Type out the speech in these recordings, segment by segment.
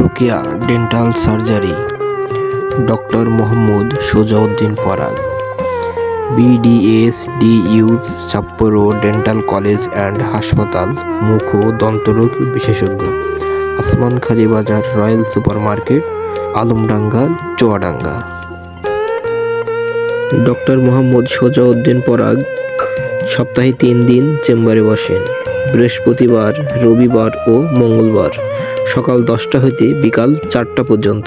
Rokeya dental surgery. Doctor Mohammad Shojauddin Parag. BDS DU চাপ্পরো dental college and হাসপাতাল, মুখ ও দন্তরোগ বিশেষজ্ঞ। Asmankhali Bazar royal super market Alamdanga, Chuadanga. Doctor Mohammad Shojauddin Parag সপ্তাহে তিন দিন চেম্বারে বসেন। বৃহস্পতিবার রবিবার ও মঙ্গলবার। সকাল দশটা হইতে বিকাল চারটা পর্যন্ত।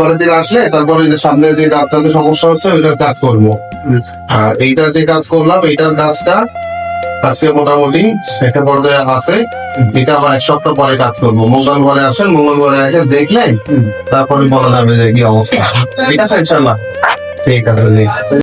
ঘরের দিন আসলে তারপরে যে সামনে যে দাঁতটাতে সমস্যা হচ্ছে ওইটার কাজ করব। আর এইটার যে কাজ করলাম এইটার কাজটা আজকে মোটামুটি একটা পর্যায়ে আছে। এটা আবার এক সপ্তাহ পরে কাজ করব। মঙ্গলবারে আসেন মঙ্গলবারে এসে দেখলেন তারপরে বলা যাবে যে কি অবস্থা। ঠিক আছে ইনশাল্লাহ ঠিক আছে।